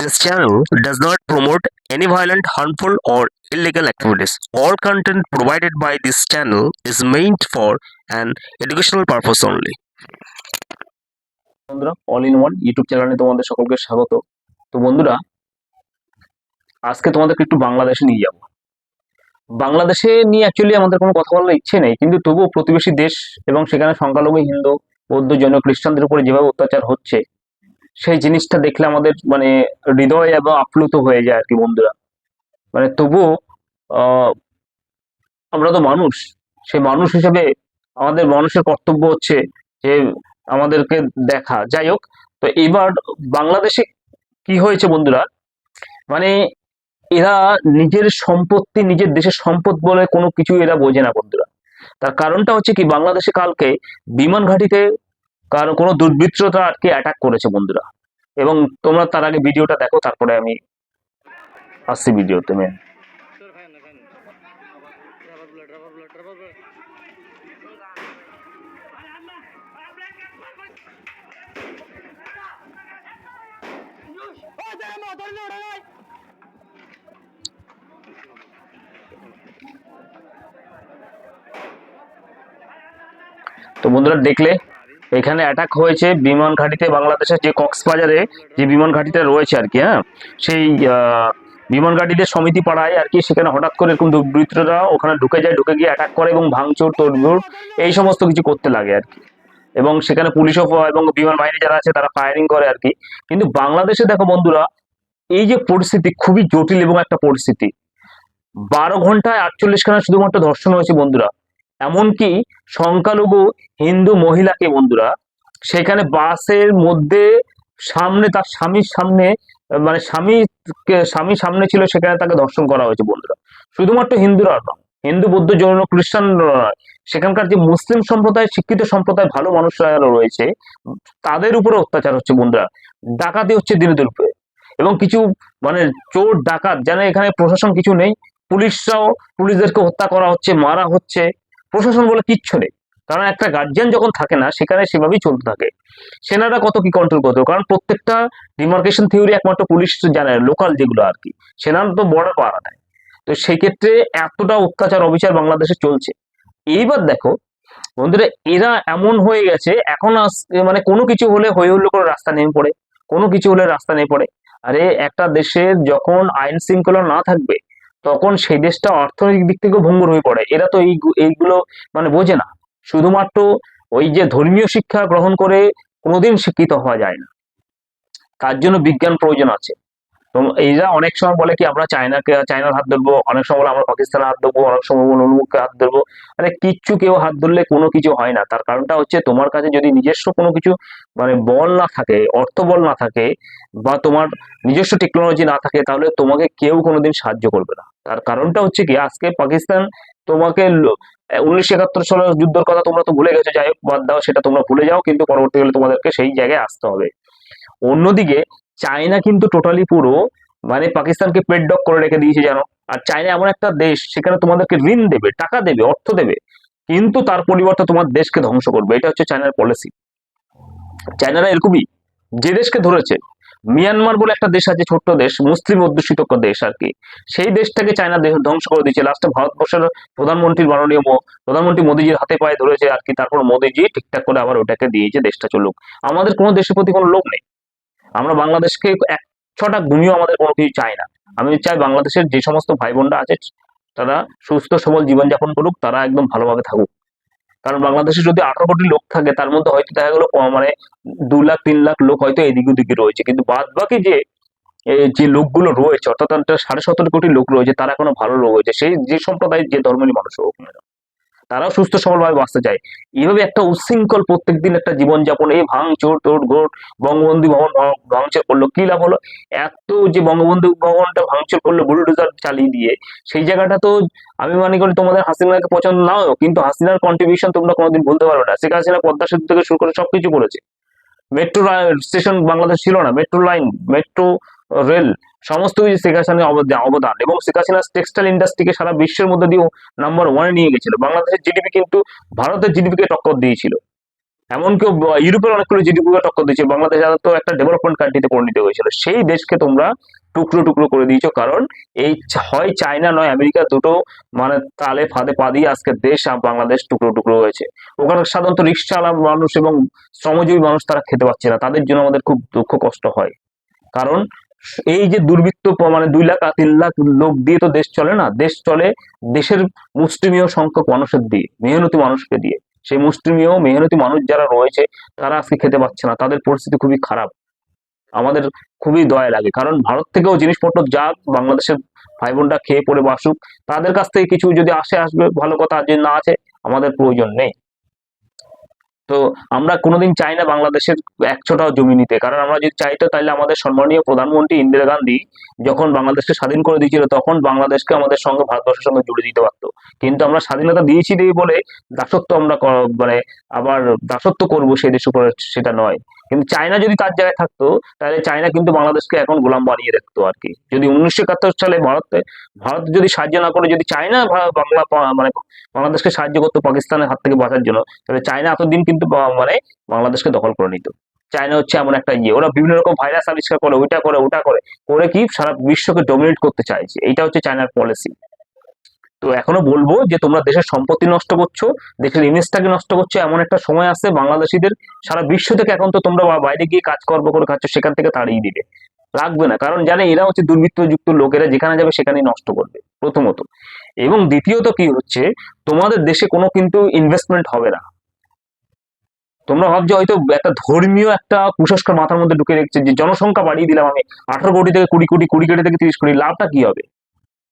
This channel does not promote any violent, harmful, or illegal activities. All content provided by this channel is meant for an educational purpose only. বন্ধুরা all in one YouTube চ্যানেলে তোমাদের সকলকে স্বাগত তো বন্ধুরা আজকে তোমাদেরকে একটু বাংলাদেশে নিয়ে যাব বাংলাদেশে নিয়ে অ্যাকচুয়ালি আমাদের কোনো কথা বলার ইচ্ছে নেই কিন্তু তবুও প্রতিবেশী দেশ এবং সেখানে সংখ্যালঘু হিন্দু বৌদ্ধ জৈন খ্রিস্টানদের উপরে যেভাবে অত্যাচার হচ্ছে সেই জিনিসটা দেখলে আমাদের মানে হৃদয় এবং আপ্লুত হয়ে যায় আর কি বন্ধুরা। মানে তবুও আমরা তো মানুষ। সেই মানুষ হিসেবে আমাদের মানুষের কর্তব্য হচ্ছে যে আমাদেরকে দেখা। যাই হোক, তো এবার বাংলাদেশে কি হয়েছে বন্ধুরা? মানে এরা নিজের সম্পত্তি, নিজের দেশের সম্পদ বলে কোনো কিছু এরা বোঝে না বন্ধুরা। তার কারণটা হচ্ছে কি, বাংলাদেশে কালকে বিমান ঘাঁটিতে কারও কোনো দুর্বৃত্তরা আর কি অ্যাটাক করেছে বন্ধুরা এবং তোমরা তার আগে ভিডিওটা দেখো, তারপরে আমি আসছি ভিডিওতে মেন. তো বন্ধুরা দেখলে এখানে অ্যাটাক হয়েছে বিমান ঘাঁটিতে বাংলাদেশের যে কক্সবাজারে, যে বিমান ঘাঁটিটা রয়েছে আর কি হ্যাঁ? সেই বিমান ঘাঁটিতে সমিতি পাড়ায় আর কি সেখানে হঠাৎ করে এরকম দুর্বৃত্তরা ওখানে ঢুকে যায়, ঢুকে গিয়ে অ্যাটাক করে এবং ভাঙচুর তোড়জোড় এই সমস্ত কিছু করতে লাগে আর কি। এবং সেখানে পুলিশও এবং বিমান বাহিনী যারা আছে তারা ফায়ারিং করে আর কি। কিন্তু বাংলাদেশে দেখো বন্ধুরা, এই যে পরিস্থিতি খুবই জটিল এবং একটা পরিস্থিতি। বারো ঘন্টায় আটচল্লিশ খানা শুধুমাত্র ধর্ষণ হয়েছে বন্ধুরা। এমনকি সংখ্যালঘু হিন্দু মহিলাকে বন্ধুরা, সেখানে বাসের মধ্যে সামনে তার স্বামীর সামনে মানে স্বামী স্বামী সামনে ছিল, সেখানে তাকে ধর্ষণ করা হয়েছে বন্ধুরা। শুধুমাত্র হিন্দুরা নয়, হিন্দু, বৌদ্ধ, জৈন, খ্রিস্টান সেখানকার যে মুসলিম সম্প্রদায়, শিক্ষিত সম্প্রদায়, ভালো মানুষরা রয়েছে, তাদের উপরে অত্যাচার হচ্ছে বন্ধুরা। ডাকাতি হচ্ছে দিনে দুপুরে এবং কিছু মানে চোর, ডাকাত, যেন এখানে প্রশাসন কিছু নেই, পুলিশরাও, পুলিশদেরকে হত্যা করা হচ্ছে, মারা হচ্ছে। প্রশাসন বলে কিচ্ছু নেই। কারণ একটা গার্জিয়ান যখন থাকে না, সেখানে সেভাবেই চলতে থাকে। সেনারা কত কি কন্ট্রোল করতে? কারণ প্রত্যেকটা ডিমার্কেশন থিওরি একমাত্র পুলিশ জানে লোকাল যেগুলো আর কি। সেনারা তো বর্ডার পাড়া নেয় তো সেক্ষেত্রে এতটা অত্যাচার, অবিচার বাংলাদেশে চলছে। এইবার দেখো, বন্ধুরা, এরা এমন হয়ে গেছে, এখন মানে কোনো কিছু হলে হয়ে হলো করে রাস্তা নেমে পড়ে। কোনো কিছু হলে রাস্তা নেমে পড়ে। আরে একটা দেশের যখন আইন শৃঙ্খলা না থাকবে তখন সেই দেশটা অর্থনৈতিক দিক থেকে ভঙ্গুর হয়ে পড়ে। এরা তো এই এইগুলো মানে বোঝে না। শুধুমাত্র ওই যে ধর্মীয় শিক্ষা গ্রহণ করে কোনোদিন শিক্ষিত হওয়া যায় না। তার জন্য বিজ্ঞান প্রয়োজন আছে। এবং এরা অনেক সময় বলে কি, আমরা চায়নাকে, চায়নার হাত ধরবো। অনেক সময় বলে, আমরা পাকিস্তানের হাত ধরবো। অনেক সময় বলে অন্যমুখকে হাত ধরবো। মানে কিচ্ছু কেউ হাত ধরলে কোনো কিছু হয় না। তার কারণটা হচ্ছে, তোমার কাছে যদি নিজস্ব কোনো কিছু মানে বল না থাকে, অর্থ বল না থাকে, বা তোমার নিজস্ব টেকনোলজি না থাকে, তাহলে তোমাকে কেউ কোনোদিন সাহায্য করবে না। তার কারণটা হচ্ছে কি, আজকে পাকিস্তান তোমাকে উনিশশো একাত্তর সালের যুদ্ধের কথা তোমরা তো ভুলে গেছো, যাই হোক, বাদ দাও, সেটা তোমরা ভুলে যাও, কিন্তু পরবর্তীকালে তোমাদেরকে সেই জায়গায় আসতে হবে। অন্যদিকে চায়না কিন্তু টোটালি পুরো মানে পাকিস্তানকে পেট ডক করে রেখে দিয়েছে জানো। আর চায়না এমন একটা দেশ, সেখানে তোমাদেরকে ঋণ দেবে, টাকা দেবে, অর্থ দেবে, কিন্তু তার পরিবর্তে তোমার দেশকে ধ্বংস করবে। এটা হচ্ছে চায়নার পলিসি চায়নারা এরকমই, যে দেশকে ধরেছে মিয়ানমার বলে একটা দেশ আছে, ছোট্ট দেশ, মুসলিম অধ্যুষিত দেশ আর কি। সেই দেশটাকে চায়না ধ্বংস করে দিয়েছে। লাস্টে ভারতবর্ষের প্রধানমন্ত্রীর মাননীয় প্রধানমন্ত্রী মোদীজির হাতে পায়ে ধরেছে আর কি। তারপর মোদীজি ঠিকঠাক করে আবার ওটাকে দিয়েছে, দেশটা চলুক। আমাদের কোনো দেশের প্রতি কোনো লোভ নেই। আমরা বাংলাদেশকে এক ছটা গুণীয় আমাদের কোনো কিছু চাই না। আমি চাই বাংলাদেশের যে সমস্ত ভাই বোনরা আছে, তারা সুস্থ, সবল জীবনযাপন করুক, তারা একদম ভালোভাবে থাকুক। কারণ বাংলাদেশে যদি আঠারো কোটি লোক থাকে, তার মধ্যে হয়তো দেখা গেলো মানে দু লাখ, তিন লাখ লোক হয়তো এদিক ওদিকে রয়েছে। কিন্তু বাদ বাকি যে যে লোকগুলো রয়েছে, অর্থাৎ সাড়ে সতেরো কোটি লোক রয়েছে, তারা এখনও ভালো লোক হয়েছে। সেই, যে সম্প্রদায়ের যে ধর্মেরই মানুষ হোক না তারাও সুস্থ সবলভাবে বাঁচতে চায়। এইভাবে একটা উচ্ছৃঙ্খল প্রত্যেকদিন একটা জীবনযাপন, এই ভাঙচোর, তোড় ঘোট বঙ্গবন্ধু ভবন ভাঙচুর করল। কি লাভ হলো? এত যে বঙ্গবন্ধু ভবনটা ভাঙচুর করল বুলডোজার চালিয়ে দিয়ে, সেই জায়গাটা তো আমি মনে করি তোমাদের হাসিনাকে পছন্দ নাও, কিন্তু হাসিনার কন্ট্রিবিউশন তোমরা কোনোদিন বলতে পারবে না। শেখ হাসিনা পদ্মা সেতু থেকে শুরু করে সবকিছু করেছে। মেট্রো স্টেশন বাংলাদেশ ছিল না মেট্রো লাইন মেট্রো রেল সমস্ত কিছু শেখ হাসিনার অবদা- অবদান এবং শেখ হাসিনা টেক্সটাইল ইন্ডাস্ট্রিকে সারা বিশ্বের মধ্যে দিয়েও নাম্বার ওয়ানে নিয়ে গেছিল। বাংলাদেশের জিডিপি কিন্তু ভারতের জিডিপি কে টক্কর দিয়েছিল। এমনকি ইউরোপের অনেকগুলো জিডিপিকে টক্কর দিচ্ছে বাংলাদেশ তো একটা ডেভেলপমেন্ট কান্ট্রিতে পরিণত হয়েছিল। সেই দেশকে তোমরা টুকরো টুকরো করে দিয়েছ। কারণ এই হয় চায়না নয় আমেরিকা দুটো মানে তালে ফাঁদে পা দিয়ে আজকে দেশ বাংলাদেশ টুকরো টুকরো হয়েছে। ওখানে সাধারণত রিক্সাওয়ালা মানুষ এবং শ্রমজীবী মানুষ তারা খেতে পাচ্ছে না। তাদের জন্য আমাদের খুব দুঃখ কষ্ট হয়। কারণ এই যে দুর্বৃত্ত মানে দুই লাখ আর তিন লাখ লোক দিয়ে তো দেশ চলে না, দেশ চলে দেশের মুষ্টিমেয় সংখ্যক মানুষের দিয়ে, মেহনতি মানুষকে দিয়ে। সেই মুষ্টিমেয়, মেহনতি মানুষ যারা রয়েছে, তারা আজকে খেতে পাচ্ছে না, তাদের পরিস্থিতি খুবই খারাপ। আমাদের খুবই দয়া লাগে, কারণ ভারত থেকেও জিনিসপত্র যাক, বাংলাদেশের ভাই বোনরা খেয়ে পড়ে বাসুক, তাদের কাছ থেকে কিছু যদি আসে, আসবে, ভালো কথা যদি না আছে আমাদের প্রয়োজন নেই। তো আমরা কোনোদিন চাই না বাংলাদেশের এক ছোটাও জমি নিতে। কারণ আমরা যদি চাইতো তাহলে আমাদের সম্মানীয় প্রধানমন্ত্রী ইন্দিরা গান্ধী যখন বাংলাদেশকে স্বাধীন করে দিয়েছিল তখন বাংলাদেশকে আমাদের সঙ্গে, ভারতবর্ষের সঙ্গে জুড়ে দিতে পারতো। কিন্তু আমরা স্বাধীনতা দিয়েছি দিয়ে বলে দাসত্ব আমরা মানে আবার দাসত্ব করব সেই দেশ উপরে সেটা নয়। কিন্তু চায়না যদি তার জায়গায় থাকতো, তাহলে চায়না কিন্তু বাংলাদেশকে এখন গোলাম বানিয়ে রাখতো আর কি। যদি উনিশশো একাত্তর সালে ভারতে, ভারত যদি সাহায্য না করে, যদি চায়না বাংলা মানে বাংলাদেশকে সাহায্য করতো পাকিস্তানের হাত থেকে বাঁচার জন্য, তাহলে চায়না এতদিন কিন্তু মানে বাংলাদেশকে দখল করে নিত। চায়না হচ্ছে এমন একটা ইয়ে। ওরা বিভিন্ন রকম ভাইরাস আবিষ্কার করে, ওইটা করে, ওটা করে করে কি সারা বিশ্বকে ডমিনেট করতে চাইছে। এইটা হচ্ছে চায়নার পলিসি তো এখনও বলব যে তোমরা দেশের সম্পত্তি নষ্ট করছ, দেশের ইমেজটাকে নষ্ট করছ, এমন একটা সময় আসছে বাংলাদেশিদের সারা বিশ্ব থেকে এখন তো তোমরা বাইরে গিয়ে কাজকর্ম করে খাচ্ছ, সেখান থেকে তাড়িয়ে দিবে। রাখবে না, কারণ জানে এরা হচ্ছে দুর্বৃত্তযুক্ত লোকেরা, যেখানে যাবে সেখানেই নষ্ট করবে, প্রথমত। এবং দ্বিতীয়ত কি হচ্ছে, তোমাদের দেশে কোনো কিন্তু ইনভেস্টমেন্ট হবে না। তোমরা ভাবছ হয়তো একটা ধর্মীয় একটা কুসংস্কার মাথার মধ্যে ঢুকে রেখেছে, যে জনসংখ্যা বাড়িয়ে দিলাম আমি, আঠারো কোটি থেকে কুড়ি কোটি কুড়ি কোটি থেকে তিরিশ কোটি, লাভটা কি হবে?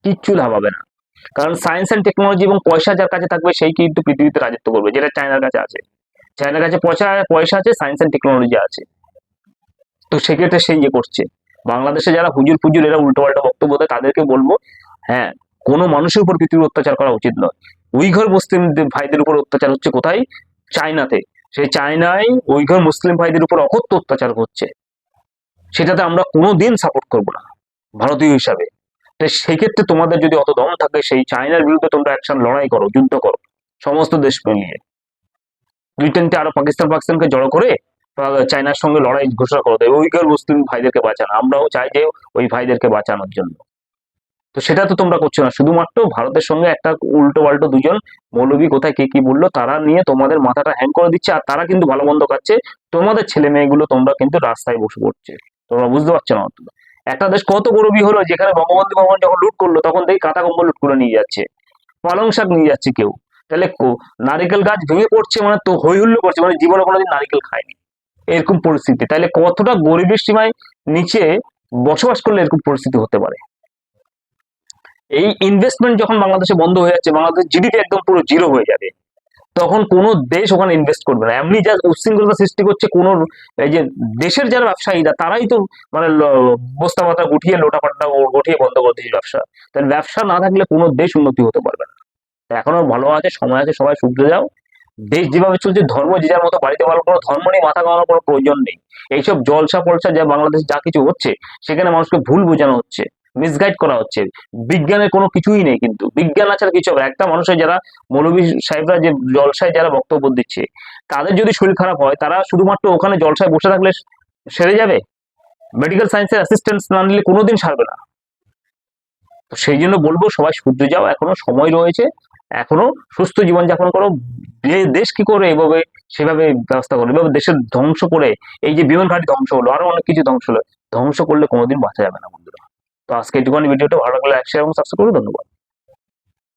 কিচ্ছু লাভ হবে না। কারণ সায়েন্স অ্যান্ড টেকনোলজি এবং পয়সা যার কাছে থাকবে সেই কিন্তু পৃথিবীতে রাজত্ব করবে, যেটা চায়নার কাছে আছে। চায়নার কাছে পয়সা পয়সা আছে সায়েন্স অ্যান্ড টেকনোলজি আছে। তো সেক্ষেত্রে সেই ইয়ে করছে। বাংলাদেশে যারা হুজুর ফুজুর, এরা উল্টো পাল্টা বক্তব্য দেয়, তাদেরকে বলব হ্যাঁ কোনো মানুষের উপর পৃথিবীর অত্যাচার করা উচিত নয়। উইঘর মুসলিম ভাইদের উপর অত্যাচার হচ্ছে কোথায়? চায়নাতে। সেই চায়নায় উইঘর মুসলিম ভাইদের উপর অকথ্য অত্যাচার হচ্ছে। সেটাতে আমরা কোনোদিন সাপোর্ট করব না, ভারতীয় হিসাবে। সেই ক্ষেত্রে তোমাদের যদি অত দম থাকে সেই চায়নার বিরুদ্ধে তোমরা একসান লড়াই করো যুদ্ধ করো সমস্ত দেশ মিলিয়ে। ব্রিটেনকে আরও পাকিস্তান পাকিস্তানকে জড়ো করে আহ, চায়নার সঙ্গে লড়াই ঘোষণা করো দেবে উইঘর মুসলিম ভাইদেরকে বাঁচানো আমরাও চাই যে ওই ভাইদেরকে বাঁচানোর জন্য। তো সেটা তো তোমরা করছ না শুধুমাত্র ভারতের সঙ্গে একটা উল্টো পাল্টো দুজন মৌলবী কোথায় কে কি বলল তারা নিয়ে তোমাদের মাথাটা হ্যাং করে দিচ্ছে আর তারা কিন্তু ভালো মন্দ খাচ্ছে তোমাদের ছেলে মেয়েগুলো তোমরা কিন্তু রাস্তায় বসে পড়ছে। তোমরা বুঝতে পারছ না একটা দেশ কত গরবী হলো, যেখানে বঙ্গবন্ধু ভবন যখন লুট করল, তখন দেখি কাঁথা কম্বল লুট করে নিয়ে যাচ্ছে। পালং শাক নিয়ে যাচ্ছে কেউ। তাহলে নারিকেল গাছ ভেঙে পড়ছে মানে তো হই হুল্লো করছে মানে জীবনে কোনোদিন নারিকেল খায়নি। এরকম পরিস্থিতি। তাহলে কতটা গরিবের সীমায় নিচে বসবাস করলে এরকম পরিস্থিতি হতে পারে? এই ইনভেস্টমেন্ট যখন বাংলাদেশে বন্ধ হয়ে যাচ্ছে বাংলাদেশ জিডিপি একদম পুরো জিরো হয়ে যাবে। তখন কোনো দেশ ওখানে ইনভেস্ট করবে না। এমনি যা উচ্ছৃঙ্খলতা সৃষ্টি করছে কোনো, এই যে দেশের যারা ব্যবসায়ীরা, তারাই তো মানে বস্তা পাতা গুটিয়ে লোটা পাটা গুটিয়ে বন্ধ করে দিয়েছে ব্যবসা। তাহলে ব্যবসা না থাকলে কোনো দেশ উন্নতি হতে পারবে না। এখনও ভালো আছে, সময় আছে, সবাই শুধরে যাও। দেশ যেভাবে চলছে, ধর্ম যে যার মতো বাড়িতে পালন কোনো ধর্ম নিয়ে মাথা ঘামানোর কোনো প্রয়োজন নেই। এইসব জলসা পলসা যা বাংলাদেশ যা কিছু হচ্ছে, সেখানে মানুষকে ভুল বোঝানো হচ্ছে। মিসগাইড করা হচ্ছে। বিজ্ঞানের কোনো কিছুই নেই কিন্তু। বিজ্ঞান আর কিছু হবে একটা মানুষের যারা মৌলবী সাহেবরা যে জলসায় যারা বক্তব্য দিচ্ছে, তাদের যদি শরীর খারাপ হয়, তারা শুধুমাত্র ওখানে জলসায় বসে থাকলে সেরে যাবে? মেডিকেল সায়েন্সের অ্যাসিস্ট্যান্স না নিলে কোনোদিন সারবে না। তো সেই জন্য বলব, সবাই শুধরে যাও। এখনও সময় রয়েছে। এখনও সুস্থ জীবনযাপন করো। দেশ কি করে এভাবে সেভাবে ব্যবস্থা করো। এভাবে দেশের ধ্বংস করে, এই যে বিমান ঘাটি ধ্বংস হলো, আরও অনেক কিছু ধ্বংস হলো, ধ্বংস করলে কোনোদিন বাঁচা যাবে না বন্ধুরা। তো আজকে এটুকুনি ভিডিওটা ভালো লাগলে লাইক শেয়ার এবং সাবস্ক্রাইব করো ধন্যবাদ।